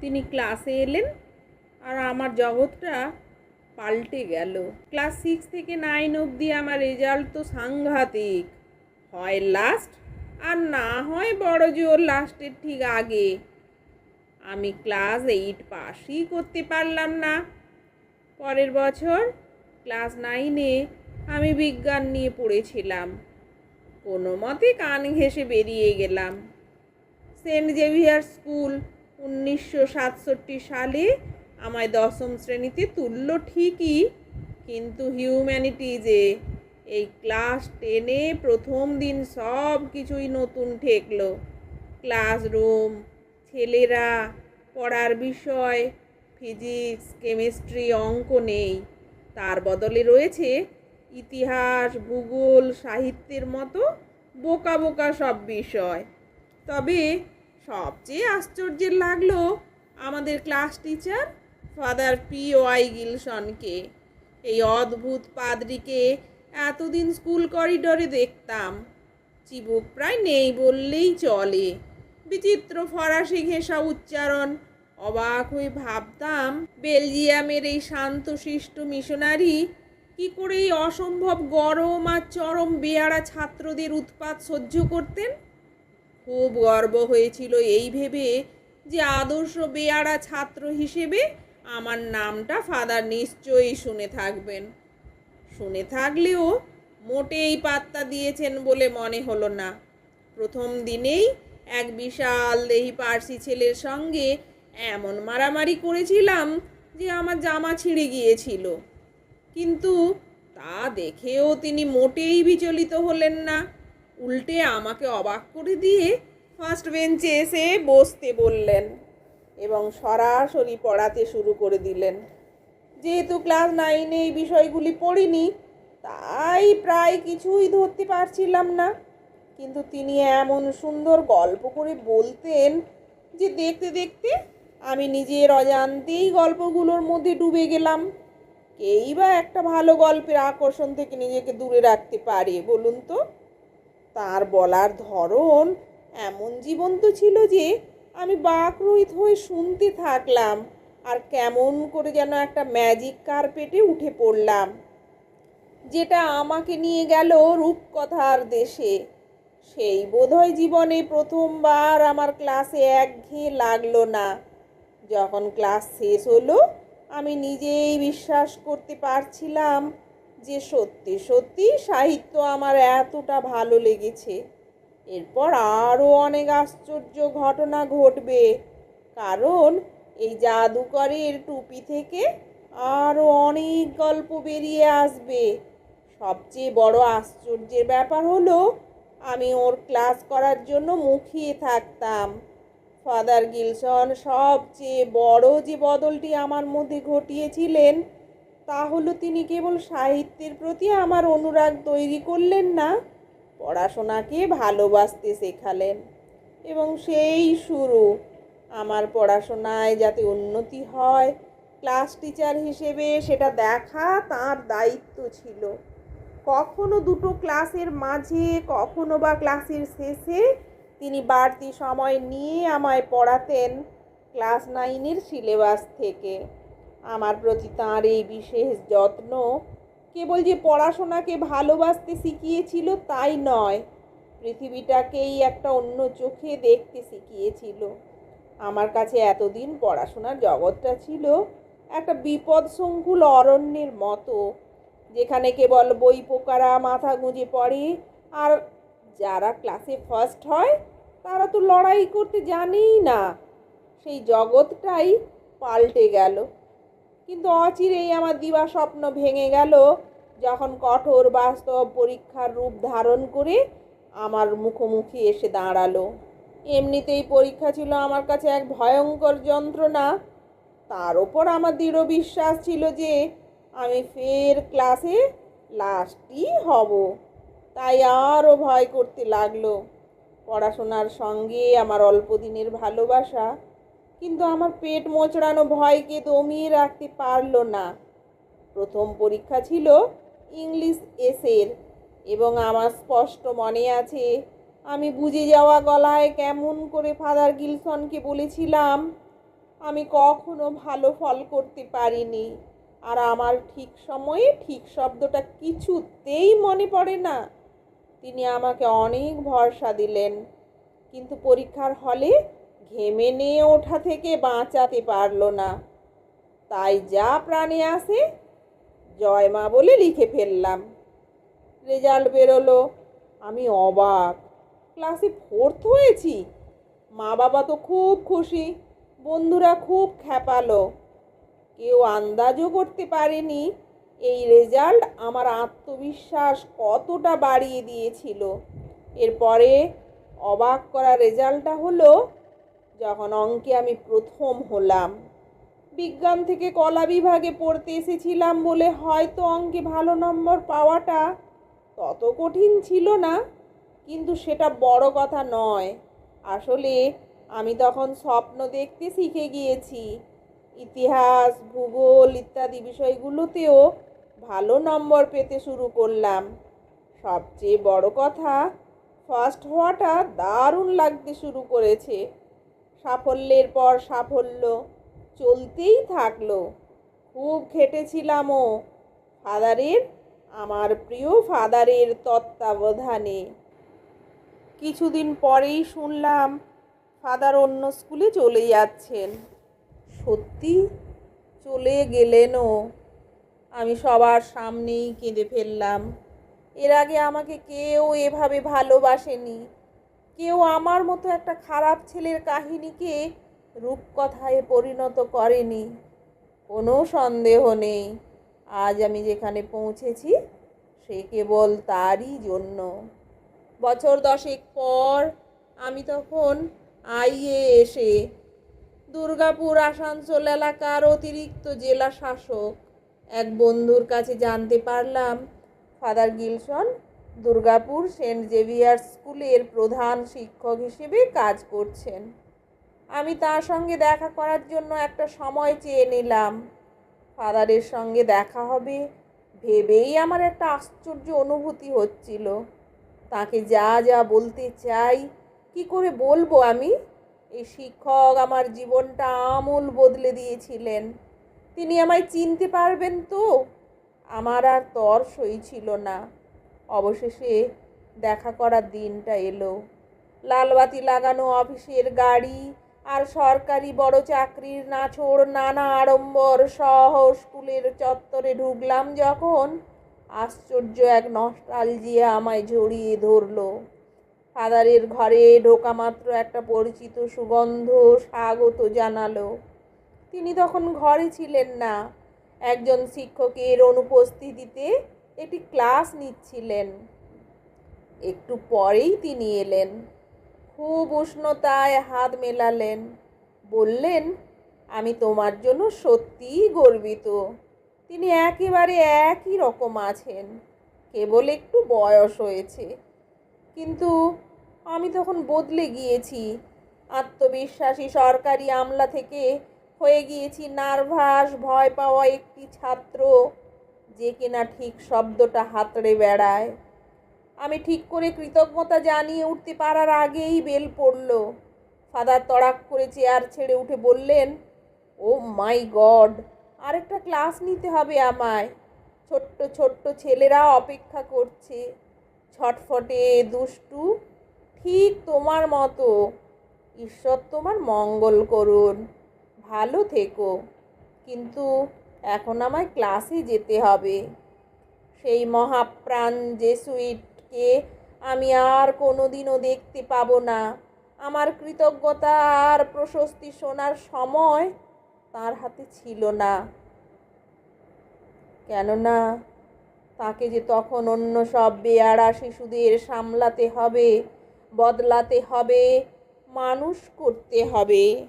তিনি ক্লাসে এলেন আর আমার জগৎটা পাল্টে গেল। ক্লাস সিক্স থেকে নাইন অবধি আমার রেজাল্ট তো সাংঘাতিক। হয় লাস্ট আর না হয় বড় জোর লাস্টের ঠিক আগে। আমি ক্লাস এইট পাসই করতে পারলাম না। পরের বছর ক্লাস নাইনে আমি বিজ্ঞান নিয়ে পড়েছিলাম। কোনো মতে কান ঘেঁষে বেরিয়ে গেলাম। সেন্ট জেভিয়ার স্কুল উনিশশো সাতষট্টি সালে আমায় দশম শ্রেণীতে তুললো ঠিকই, কিন্তু হিউম্যানিটিজে এই ক্লাস টেনে প্রথম দিন সব কিছুই নতুন ঠেকলো। ক্লাসরুম ছেলেরা, পড়ার বিষয় ফিজিক্স কেমিস্ট্রি অঙ্ক নেই। তার বদলে রয়েছে ইতিহাস, ভূগোল, সাহিত্যের মতো বোকা বোকা সব বিষয়। তবে সবচেয়ে আশ্চর্যের লাগল আমাদের class teacher father P Y গিলসনকে এই অদ্ভুত পাদ্রিকে এতদিন স্কুল করিডোরে দেখতাম। চিবুক প্রায় নেই বললেই চলে। বিচিত্র ফরাসি ঘেঁষা উচ্চারণ। অবাক হয়ে ভাবতাম বেলজিয়ামের এই শান্তশিষ্ট মিশনারি কি করে এই অসম্ভব গরম আর চরম বেয়ারা ছাত্রদের উৎপাত সহ্য করতেন? খুব গর্ব হয়েছিল এই ভেবে যে আদর্শ বেয়ারা ছাত্র হিসেবে আমার নামটা ফাদার নিশ্চয়ই শুনে থাকবেন। শুনে থাকলেও মোটেই পাত্তা দিয়েছেন বলে মনে হলো না। প্রথম দিনেই এক বিশাল দেহি পার্সি ছেলের সঙ্গে এমন মারামারি করেছিলাম যে আমার জামা ছিঁড়ে গিয়েছিল। কিন্তু তা দেখেও তিনি মোটেই বিচলিত হলেন না। উল্টে আমাকে অবাক করে দিয়ে ফার্স্ট বেঞ্চে এসে বসতে বললেন এবং সরাসরি পড়াতে শুরু করে দিলেন। যেহেতু ক্লাস নাইনে এই বিষয়গুলি পড়িনি, তাই প্রায় কিছুই ধরতে পারছিলাম না। কিন্তু তিনি এমন সুন্দর গল্প করে বলতেন যে দেখতে দেখতে আমি নিজের অজান্তেই গল্পগুলোর মধ্যে ডুবে গেলাম। কেই বা একটা ভালো গল্পের আকর্ষণ থেকে নিজেকে দূরে রাখতে পারে বলুন তো? তার বলার ধরন এমন জীবন্ত ছিল যে আমি বাকরহিত হয়ে শুনতে থাকলাম আর কেমন করে যেন একটা ম্যাজিক কার্পেটে উঠে পড়লাম। যেটা আমাকে নিয়ে গেল রূপকথার দেশে। সেই বোধহয় জীবনে প্রথমবার আমার ক্লাসে একঘেয়ে লাগল না। যখন ক্লাস শেষ হলো, আমি নিজেই বিশ্বাস করতে পারছিলাম যে সত্যি সত্যি সাহিত্য আমার এতটা ভালো লেগেছে। এরপর আরও অনেক আশ্চর্য ঘটনা ঘটবে। কারণ এই জাদুকরের টুপি থেকে আরও অনেক গল্প বেরিয়ে আসবে। সবচেয়ে বড় আশ্চর্যের ব্যাপার হলো, আমি ওর ক্লাস করার জন্য মুখিয়ে থাকতাম। ফাদার গিলসন সবচেয়ে বড় যে বদলটি আমার মধ্যে ঘটিয়েছিলেন তা হলো তিনি কেবল সাহিত্যের প্রতি আমার অনুরাগ তৈরি করলেন না, পড়াশোনাকে ভালোবাসতে শেখালেন। এবং সেই শুরু আমার পড়াশোনায় যাতে উন্নতি হয়, ক্লাস টিচার হিসেবে সেটা দেখা তার দায়িত্ব ছিল। কখনো দুটো ক্লাসের মাঝে, কখনো বা ক্লাসের শেষে তিনি বাড়তি সময় নিয়ে আমায় পড়াতেন ক্লাস নাইনের সিলেবাস থেকে। আমার প্রতি তাঁর এই বিশেষ যত্ন, কেবল যে পড়াশোনাকে ভালোবাসতে শিখিয়েছিল তাই নয়, পৃথিবীটাকেই একটা অন্য চোখে দেখতে শিখিয়েছিল। আমার কাছে এতদিন পড়াশোনার জগৎটা ছিল একটা বিপদ সংকুল অরণ্যের মতো, যেখানে কেবল বই পোকারা মাথা গুঁজে পড়ে, আর যারা ক্লাসে ফার্স্ট হয়, তারা তো লড়াই করতে জানেই না। সেই জগৎটাই পাল্টে গেল। কিন্তু অচিরেই আমার দিবা স্বপ্ন ভেঙে গেল। যখন কঠোর বাস্তব পরীক্ষার রূপ ধারণ করে আমার মুখোমুখি এসে দাঁড়াল। এমনিতেই পরীক্ষা ছিল আমার কাছে এক ভয়ঙ্কর যন্ত্রণা। তার ওপর আমার দৃঢ় বিশ্বাস ছিল যে আমি ফের ক্লাসে লাস্টই হব। তাই আরও ভয় করতে লাগল। পড়াশোনার সঙ্গে আমার অল্প দিনের ভালোবাসা কিন্তু আমার পেট মোচড়ানো ভয়কে দমিয়ে রাখতে পারল না। প্রথম পরীক্ষা ছিল ইংলিশ এসের এবং আমার স্পষ্ট মনে আছে, আমি বুঝে যাওয়া গলায় কেমন করে ফাদার গিলসনকে বলেছিলাম, আমি কখনো ভালো ফল করতে পারিনি আর আমার ঠিক সময়ে ঠিক শব্দটা কিছুতেই মনে পড়ে না। তিনি আমাকে অনেক ভরসা দিলেন, কিন্তু পরীক্ষার হলে ঘেমে নিয়ে ওঠা থেকে বাঁচাতে পারল না। তাই যা প্রাণে আসে, জয় মা বলে লিখে ফেললাম। রেজাল্ট বেরোলো। আমি অবাক। ক্লাসে ফোর্থ হয়েছি। মা বাবা তো খুব খুশি। বন্ধুরা খুব খ্যাপালো। কেউ আন্দাজও করতে পারেনি। এই রেজাল্ট আমার আত্মবিশ্বাস কতটা বাড়িয়ে দিয়েছিল। এরপরে অবাক করা রেজাল্টটা হলো যখন অঙ্কে আমি প্রথম হলাম, বিজ্ঞান থেকে কলা বিভাগে পড়তে এসেছিলাম বলে হয়তো অঙ্কে ভালো নম্বর পাওয়াটা তত কঠিন ছিল না, কিন্তু সেটা বড় কথা নয়। আসলে আমি তখন স্বপ্ন দেখতে শিখে গিয়েছি। ইতিহাস, ভূগোল ইত্যাদি বিষয়গুলোতেও ভালো নম্বর পেতে শুরু করলাম। সবচেয়ে বড় কথা ফার্স্ট হওয়াটা দারুণ লাগতে শুরু করেছে। সাফল্যের পর সাফল্য চলতেই থাকল। খুব খেটেছিলামও ফাদারের, আমার প্রিয় ফাদারের তত্ত্বাবধানে। কিছুদিন পরেই শুনলাম, ফাদার অন্য স্কুলে চলে যাচ্ছেন। সত্যি? চলে গেলেনও আমি সবার সামনেই কেঁদে ফেললাম। এর আগে আমাকে কেউ এভাবে ভালোবাসেনি। কেউ আমার মতো একটা খারাপ ছেলের কাহিনীকে রূপকথায় পরিণত করেনি। কোনো সন্দেহ নেই। আজ আমি যেখানে পৌঁছেছি, সে কেবল তারই জন্য। বছর দশেক পর আমি তখন আইএ এসে দুর্গাপুর আসানসোল এলাকার অতিরিক্ত জেলা শাসক এক বন্ধুর কাছে জানতে পারলাম, father Gilson Durgapur Saint Xavier স্কুলের প্রধান শিক্ষক হিসেবে কাজ করছেন। আমি তার সঙ্গে দেখা করার জন্য একটা সময় চেয়ে নিলাম। ফাদারের সঙ্গে দেখা হবে, ভেবেই আমার একটা আশ্চর্য অনুভূতি হচ্ছিল। তাকে যা যা বলতে চাই, কি করে বলব আমি? এই শিক্ষক আমার জীবনটা আমূল বদলে দিয়েছিলেন। তিনি আমায় চিনতে পারবেন তো? আমার আর তর সই ছিল না। অবশেষে দেখা করার দিনটা এলো। লালবাতি লাগানো অফিসের গাড়ি আর সরকারি বড় চাকরির নাছোড় নানা আড়ম্বর সহ স্কুলের চত্বরে ঢুকলাম যখন আশ্চর্য এক নস্টালজিয়া আমায় জড়িয়ে ধরলো। ফাদারের ঘরে ঢোকা মাত্র একটা পরিচিত সুগন্ধ স্বাগত জানালো। তিনি তখন ঘরে ছিলেন না। একজন শিক্ষকের অনুপস্থিতিতে একটি ক্লাস নিচ্ছিলেন। একটু পরেই তিনি এলেন। খুব উষ্ণতায় হাত মেলালেন। বললেন, আমি তোমার জন্য সত্যিই গর্বিত। তিনি একেবারে একই রকম আছেন। কেবল একটু বয়স হয়েছে। কিন্তু আমি তখন বদলে গিয়েছি। আত্মবিশ্বাসী সরকারি আমলা থেকে হয়ে গিয়েছি নার্ভাস, ভয় পাওয়া একটি ছাত্র। যে কিনা ঠিক শব্দটা হাতড়ে বেড়ায়। আমি ঠিক করে কৃতজ্ঞতা জানিয়ে উঠতে পারার আগেই বেল পড়ল। ফাদার তড়াক করে চেয়ার ছেড়ে উঠে বললেন, ও মাই গড, আরেকটা ক্লাস নিতে হবে আমায়। ছোট্ট ছোট্ট ছেলেরা অপেক্ষা করছে। ছটফটে দুষ্টু, ঠিক তোমার মতো। ঈশ্বর তোমার মঙ্গল করুন। ভালো থেকো। কিন্তু এখন আমায় ক্লাসে যেতে হবে। সেই মহাপ্রাণ জেসুইটকে আমি আর কোনোদিনও দেখতে পাবো না। আমার কৃতজ্ঞতা আর প্রশস্তি শোনার সময় তার হাতে ছিল না। কেননা তাকে যে তখন অন্য সব বেয়ারা শিশুদের সামলাতে হবে, বদলাতে হবে, মানুষ করতে হবে।